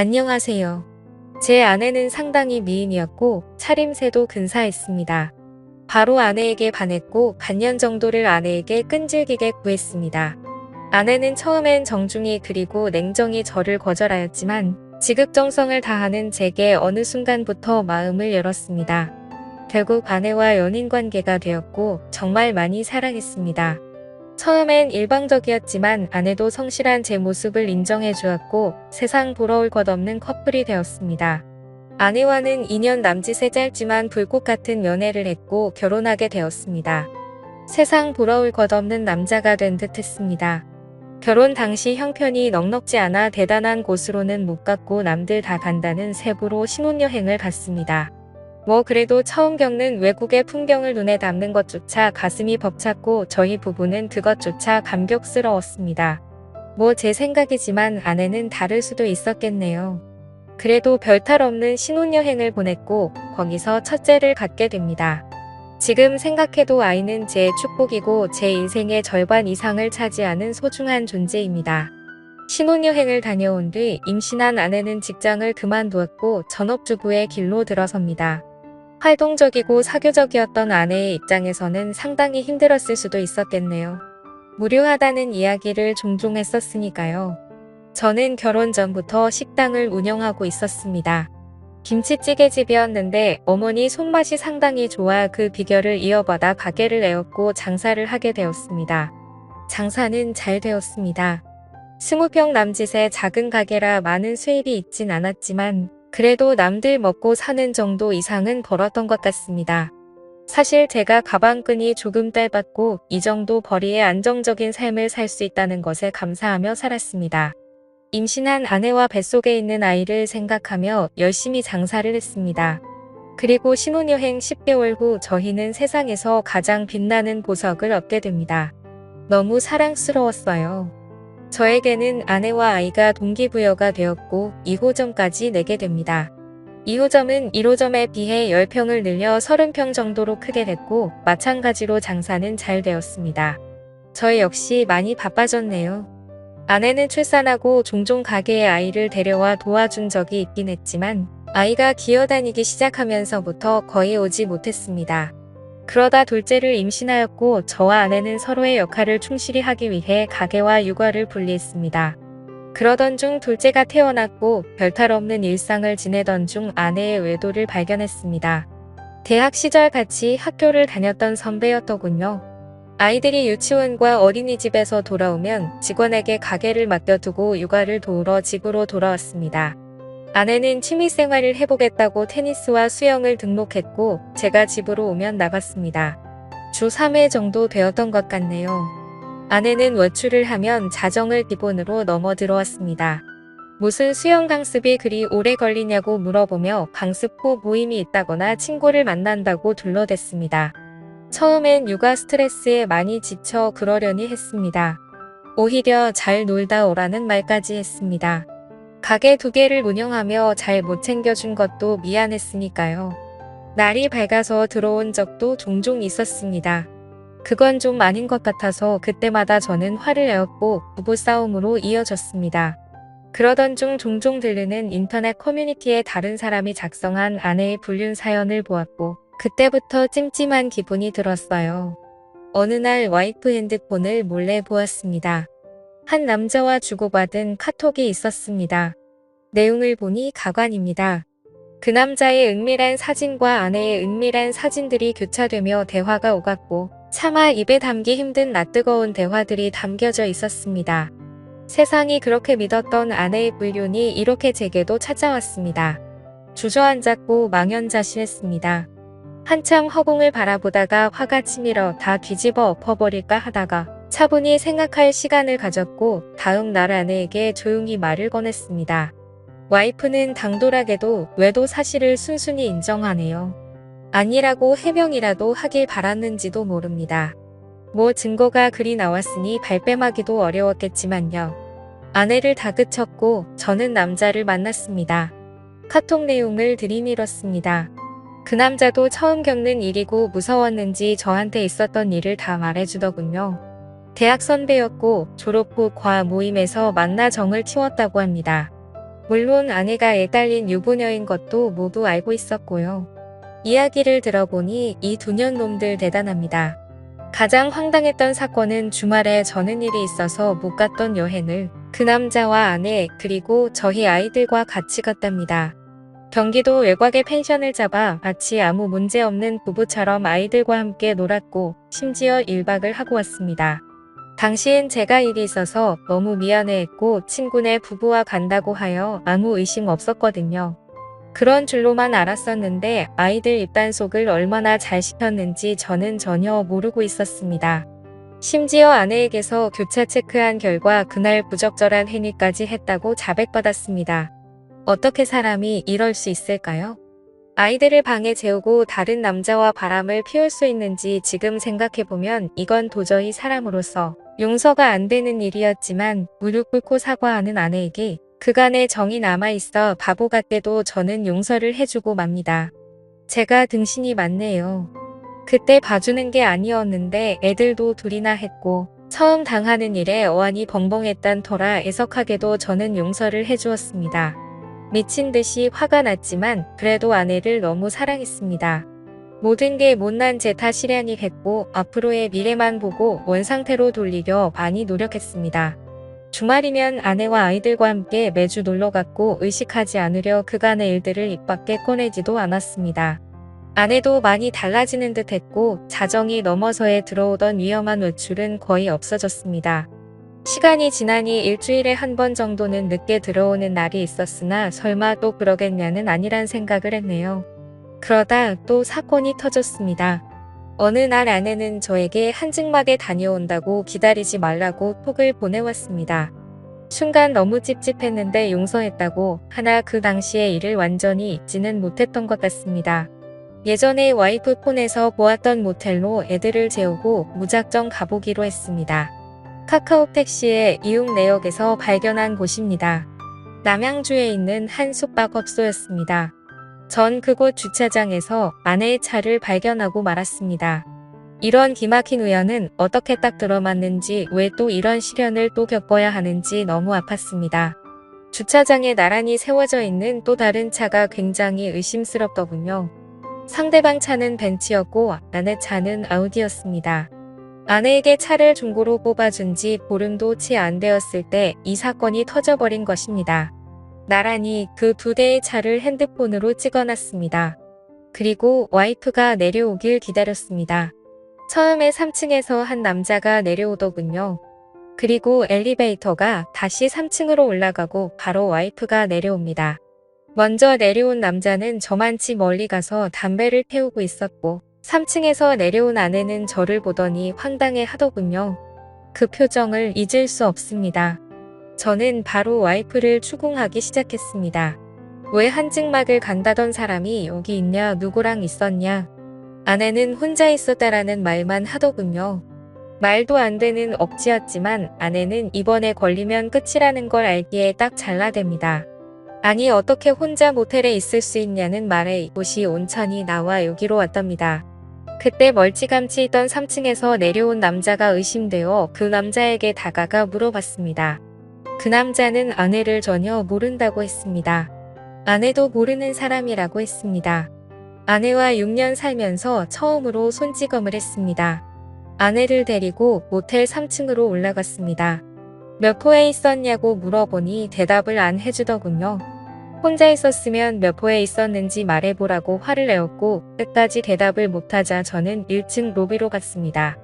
안녕하세요. 제 아내는 상당히 미인이었고 차림새도 근사했습니다. 바로 아내에게 반했고 반년 정도를 아내에게 끈질기게 구했습니다. 아내는 처음엔 정중히 그리고 냉정히 저를 거절하였지만 지극정성을 다하는 제게 어느 순간부터 마음을 열었습니다. 결국 아내와 연인 관계가 되었고 정말 많이 사랑했습니다. 처음엔 일방적이었지만 아내도 성실한 제 모습을 인정해 주었고 세상 부러울 것 없는 커플이 되었습니다. 아내와는 2년 남짓의 짧지만 불꽃 같은 연애를 했고 결혼하게 되었습니다. 세상 부러울 것 없는 남자가 된 듯 했습니다. 결혼 당시 형편이 넉넉지 않아 대단한 곳으로는 못 갔고 남들 다 간다는 세부로 신혼여행을 갔습니다. 뭐 그래도 처음 겪는 외국의 풍경을 눈에 담는 것조차 가슴이 벅찼고 저희 부부는 그것조차 감격스러웠습니다. 뭐 제 생각이지만 아내는 다를 수도 있었겠네요. 그래도 별탈 없는 신혼여행을 보냈고 거기서 첫째를 갖게 됩니다. 지금 생각해도 아이는 제 축복이고 제 인생의 절반 이상을 차지하는 소중한 존재입니다. 신혼여행을 다녀온 뒤 임신한 아내는 직장을 그만두었고 전업주부의 길로 들어섭니다. 활동적이고 사교적이었던 아내의 입장에서는 상당히 힘들었을 수도 있었겠네요. 무료하다는 이야기를 종종 했었으니까요. 저는 결혼 전부터 식당을 운영하고 있었습니다. 김치찌개집이었는데 어머니 손맛이 상당히 좋아 그 비결을 이어받아 가게를 내었고 장사를 하게 되었습니다. 장사는 잘 되었습니다. 20평 남짓의 작은 가게라 많은 수입이 있진 않았지만 그래도 남들 먹고 사는 정도 이상은 벌었던 것 같습니다. 사실 제가 가방끈이 조금 짧았고 이 정도 벌이에 안정적인 삶을 살 수 있다는 것에 감사하며 살았습니다. 임신한 아내와 뱃속에 있는 아이를 생각하며 열심히 장사를 했습니다. 그리고 신혼여행 10개월 후 저희는 세상에서 가장 빛나는 보석을 얻게 됩니다. 너무 사랑스러웠어요. 저에게는 아내와 아이가 동기부여가 되었고 2호점까지 내게 됩니다. 2호점은 1호점에 비해 10평을 늘려 30평 정도로 크게 됐고 마찬가지로 장사는 잘 되었습니다. 저 역시 많이 바빠졌네요. 아내는 출산하고 종종 가게에 아이를 데려와 도와준 적이 있긴 했지만 아이가 기어다니기 시작하면서부터 거의 오지 못했습니다. 그러다 둘째를 임신하였고 저와 아내는 서로의 역할을 충실히 하기 위해 가게와 육아를 분리했습니다. 그러던 중 둘째가 태어났고 별탈 없는 일상을 지내던 중 아내의 외도를 발견했습니다. 대학 시절 같이 학교를 다녔던 선배였더군요. 아이들이 유치원과 어린이집에서 돌아오면 직원에게 가게를 맡겨두고 육아를 도우러 집으로 돌아왔습니다. 아내는 취미생활을 해보겠다고 테니스와 수영을 등록했고 제가 집으로 오면 나갔습니다. 주 3회 정도 되었던 것 같네요. 아내는 외출을 하면 자정을 기본으로 넘어 들어왔습니다. 무슨 수영 강습이 그리 오래 걸리냐고 물어보며 강습 후 모임이 있다거나 친구를 만난다고 둘러댔습니다. 처음엔 육아 스트레스에 많이 지쳐 그러려니 했습니다. 오히려 잘 놀다 오라는 말까지 했습니다. 가게 두 개를 운영하며 잘 못 챙겨준 것도 미안했으니까요. 날이 밝아서 들어온 적도 종종 있었습니다. 그건 좀 아닌 것 같아서 그때마다 저는 화를 내었고 부부 싸움으로 이어졌습니다. 그러던 중 종종 들르는 인터넷 커뮤니티에 다른 사람이 작성한 아내의 불륜 사연을 보았고 그때부터 찜찜한 기분이 들었어요. 어느 날 와이프 핸드폰을 몰래 보았습니다. 한 남자와 주고받은 카톡이 있었습니다. 내용을 보니 가관입니다. 그 남자의 은밀한 사진과 아내의 은밀한 사진들이 교차되며 대화가 오갔고 차마 입에 담기 힘든 낯뜨거운 대화들이 담겨져 있었습니다. 세상이 그렇게 믿었던 아내의 불륜이 이렇게 제게도 찾아왔습니다. 주저앉았고 망연자실했습니다. 한참 허공을 바라보다가 화가 치밀어 다 뒤집어 엎어버릴까 하다가 차분히 생각할 시간을 가졌고 다음 날 아내에게 조용히 말을 꺼냈습니다. 와이프는 당돌하게도 외도 사실을 순순히 인정하네요. 아니라고 해명이라도 하길 바랐는지도 모릅니다. 뭐 증거가 그리 나왔으니 발뺌하기도 어려웠겠지만요. 아내를 다그쳤고 저는 남자를 만났습니다. 카톡 내용을 들이밀었습니다. 그 남자도 처음 겪는 일이고 무서웠는지 저한테 있었던 일을 다 말해주더군요. 대학 선배였고 졸업 후 과 모임에서 만나 정을 치웠다고 합니다. 물론 아내가 애 딸린 유부녀인 것도 모두 알고 있었고요. 이야기를 들어보니 이 두년 놈들 대단합니다. 가장 황당했던 사건은 주말에 저는 일이 있어서 못 갔던 여행을 그 남자와 아내 그리고 저희 아이들과 같이 갔답니다. 경기도 외곽에 펜션을 잡아 마치 아무 문제 없는 부부처럼 아이들과 함께 놀았고 심지어 1박을 하고 왔습니다. 당시엔 제가 일이 있어서 너무 미안해했고 친구네 부부와 간다고 하여 아무 의심 없었거든요. 그런 줄로만 알았었는데 아이들 입단속을 얼마나 잘 시켰는지 저는 전혀 모르고 있었습니다. 심지어 아내에게서 교차 체크한 결과 그날 부적절한 행위까지 했다고 자백받았습니다. 어떻게 사람이 이럴 수 있을까요? 아이들을 방에 재우고 다른 남자와 바람을 피울 수 있는지 지금 생각해보면 이건 도저히 사람으로서 용서가 안 되는 일이었지만 무릎 꿇고 사과하는 아내에게 그간의 정이 남아있어 바보 같게도 저는 용서를 해주고 맙니다. 제가 등신이 많네요. 그때 봐주는 게 아니었는데 애들도 둘이나 했고 처음 당하는 일에 어안이 벙벙했단 터라 애석하게도 저는 용서를 해주었습니다. 미친 듯이 화가 났지만 그래도 아내를 너무 사랑했습니다. 모든 게 못난 제 탓이려니 했고 앞으로의 미래만 보고 원상태로 돌리려 많이 노력했습니다. 주말이면 아내와 아이들과 함께 매주 놀러 갔고 의식하지 않으려 그간의 일들을 입 밖에 꺼내지도 않았습니다. 아내도 많이 달라지는 듯 했고 자정이 넘어서에 들어오던 위험한 외출은 거의 없어졌습니다. 시간이 지나니 일주일에 한 번 정도는 늦게 들어오는 날이 있었으나 설마 또 그러겠냐는 아니란 생각을 했네요. 그러다 또 사건이 터졌습니다. 어느 날 아내는 저에게 한증막에 다녀온다고 기다리지 말라고 톡을 보내왔습니다. 순간 너무 찝찝했는데 용서했다고 하나 그 당시의 일을 완전히 잊지는 못했던 것 같습니다. 예전에 와이프 폰에서 보았던 모텔로 애들을 재우고 무작정 가보기로 했습니다. 카카오 택시의 이용 내역에서 발견한 곳입니다. 남양주에 있는 한 숙박업소였습니다. 전 그곳 주차장에서 아내의 차를 발견하고 말았습니다. 이런 기막힌 우연은 어떻게 딱 들어맞는지 왜 또 이런 시련을 또 겪어야 하는지 너무 아팠습니다. 주차장에 나란히 세워져 있는 또 다른 차가 굉장히 의심스럽더군요. 상대방 차는 벤츠였고 아내 차는 아우디였습니다. 아내에게 차를 중고로 뽑아준 지 보름도 채 안 되었을 때 이 사건이 터져버린 것입니다. 나란히 그 두 대의 차를 핸드폰으로 찍어놨습니다. 그리고 와이프가 내려오길 기다렸습니다. 처음에 3층에서 한 남자가 내려오더군요. 그리고 엘리베이터가 다시 3층으로 올라가고 바로 와이프가 내려옵니다. 먼저 내려온 남자는 저만치 멀리 가서 담배를 태우고 있었고 3층에서 내려온 아내는 저를 보더니 황당해 하더군요. 그 표정을 잊을 수 없습니다. 저는 바로 와이프를 추궁하기 시작했습니다. 왜 한증막을 간다던 사람이 여기 있냐 누구랑 있었냐 아내는 혼자 있었다라는 말만 하더군요. 말도 안 되는 억지였지만 아내는 이번에 걸리면 끝이라는 걸 알기에 딱 잘라댑니다. 아니 어떻게 혼자 모텔에 있을 수 있냐는 말에 이곳이 온천이 나와 여기로 왔답니다. 그때 멀찌감치 있던 3층에서 내려온 남자가 의심되어 그 남자에게 다가가 물어봤습니다. 그 남자는 아내를 전혀 모른다고 했습니다. 아내도 모르는 사람이라고 했습니다. 아내와 6년 살면서 처음으로 손찌검을 했습니다. 아내를 데리고 모텔 3층으로 올라갔습니다. 몇 호에 있었냐고 물어보니 대답을 안 해주더군요. 혼자 있었으면 몇 호에 있었는지 말해보라고 화를 내었고 끝까지 대답을 못하자 저는 1층 로비로 갔습니다.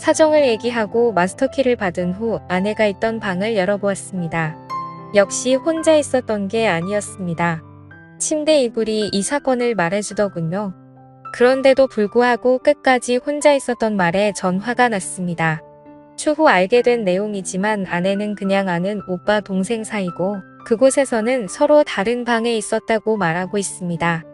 사정을 얘기하고 마스터키를 받은 후 아내가 있던 방을 열어보았습니다. 역시 혼자 있었던 게 아니었습니다. 침대 이불이 이 사건을 말해주더군요. 그런데도 불구하고 끝까지 혼자 있었던 말에 전 화가 났습니다. 추후 알게 된 내용이지만 아내는 그냥 아는 오빠 동생 사이고 그곳에서는 서로 다른 방에 있었다고 말하고 있습니다.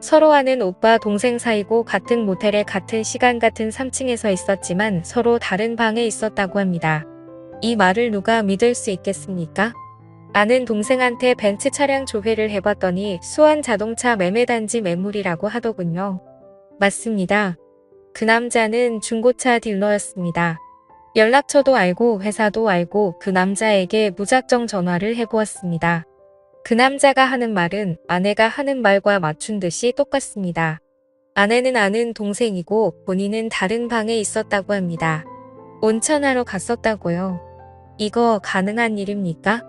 서로 아는 오빠 동생 사이고 같은 모텔에 같은 시간 같은 3층에서 있었지만 서로 다른 방에 있었다고 합니다. 이 말을 누가 믿을 수 있겠습니까? 아는 동생한테 벤츠 차량 조회를 해봤더니 수원 자동차 매매단지 매물이라고 하더군요. 맞습니다. 그 남자는 중고차 딜러였습니다. 연락처도 알고 회사도 알고 그 남자에게 무작정 전화를 해보았습니다. 그 남자가 하는 말은 아내가 하는 말과 맞춘 듯이 똑같습니다. 아내는 아는 동생이고 본인은 다른 방에 있었다고 합니다. 온천하러 갔었다고요. 이거 가능한 일입니까?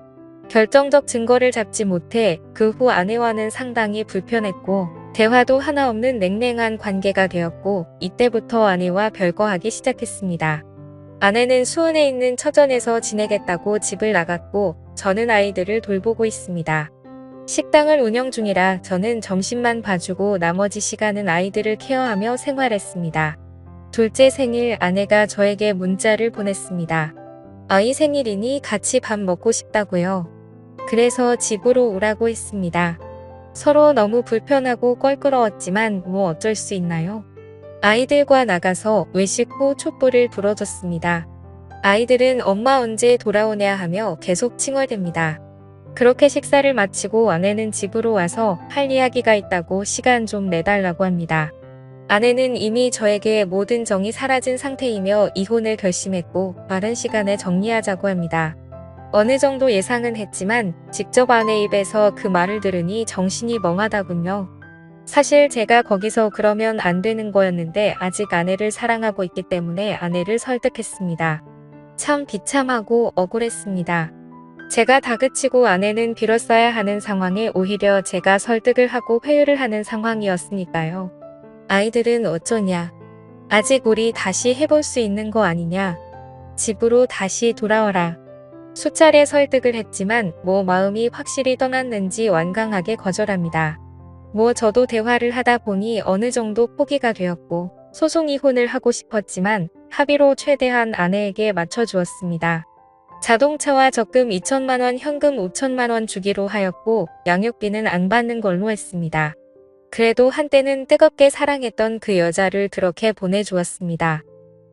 결정적 증거를 잡지 못해 그 후 아내와는 상당히 불편했고 대화도 하나 없는 냉랭한 관계가 되었고 이때부터 아내와 별거하기 시작했습니다. 아내는 수원에 있는 처전에서 지내겠다고 집을 나갔고 저는 아이들을 돌보고 있습니다. 식당을 운영 중이라 저는 점심만 봐주고 나머지 시간은 아이들을 케어하며 생활했습니다. 둘째 생일 아내가 저에게 문자를 보냈습니다. 아이 생일이니 같이 밥 먹고 싶다고요. 그래서 집으로 오라고 했습니다. 서로 너무 불편하고 껄끄러웠지만 뭐 어쩔 수 있나요? 아이들과 나가서 외식 후 촛불을 불어줬습니다. 아이들은 엄마 언제 돌아오냐 하며 계속 칭얼댑니다. 그렇게 식사를 마치고 아내는 집으로 와서 할 이야기가 있다고 시간 좀 내달라고 합니다. 아내는 이미 저에게 모든 정이 사라진 상태이며 이혼을 결심했고 빠른 시간에 정리하자고 합니다. 어느 정도 예상은 했지만 직접 아내 입에서 그 말을 들으니 정신이 멍하다군요. 사실 제가 거기서 그러면 안 되는 거였는데 아직 아내를 사랑하고 있기 때문에 아내를 설득했습니다. 참 비참하고 억울했습니다. 제가 다그치고 아내는 빌었어야 하는 상황에 오히려 제가 설득을 하고 회유를 하는 상황이었으니까요. 아이들은 어쩌냐. 아직 우리 다시 해볼 수 있는 거 아니냐. 집으로 다시 돌아와라. 수차례 설득을 했지만 뭐 마음이 확실히 떠났는지 완강하게 거절합니다. 뭐 저도 대화를 하다 보니 어느 정도 포기가 되었고 소송 이혼을 하고 싶었지만 합의로 최대한 아내에게 맞춰주었습니다. 자동차와 적금 2천만원 현금 5천만원 주기로 하였고 양육비는 안 받는 걸로 했습니다. 그래도 한때는 뜨겁게 사랑했던 그 여자를 그렇게 보내주었습니다.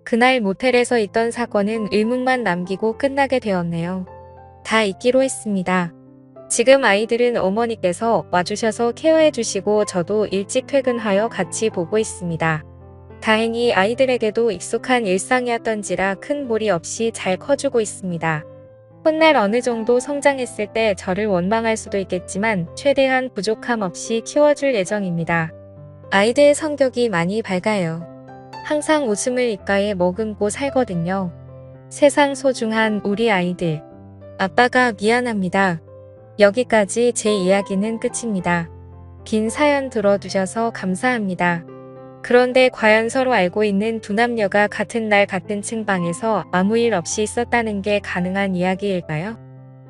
그날 모텔에서 있던 사건은 의문만 남기고 끝나게 되었네요. 다 잊기로 했습니다. 지금 아이들은 어머니께서 와주셔서 케어해 주시고 저도 일찍 퇴근하여 같이 보고 있습니다. 다행히 아이들에게도 익숙한 일상이었던지라 큰 무리 없이 잘 커주고 있습니다. 훗날 어느 정도 성장했을 때 저를 원망할 수도 있겠지만 최대한 부족함 없이 키워줄 예정입니다. 아이들 성격이 많이 밝아요. 항상 웃음을 입가에 머금고 살거든요. 세상 소중한 우리 아이들. 아빠가 미안합니다. 여기까지 제 이야기는 끝입니다. 긴 사연 들어주셔서 감사합니다. 그런데 과연 서로 알고 있는 두 남녀가 같은 날 같은 층 방에서 아무 일 없이 있었다는 게 가능한 이야기일까요?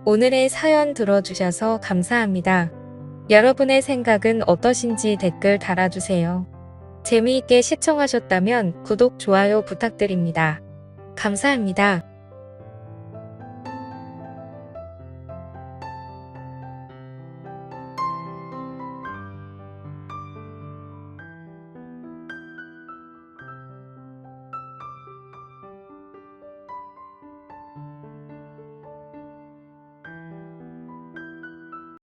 오늘의 사연 들어주셔서 감사합니다. 여러분의 생각은 어떠신지 댓글 달아주세요. 재미있게 시청하셨다면 구독, 좋아요 부탁드립니다. 감사합니다.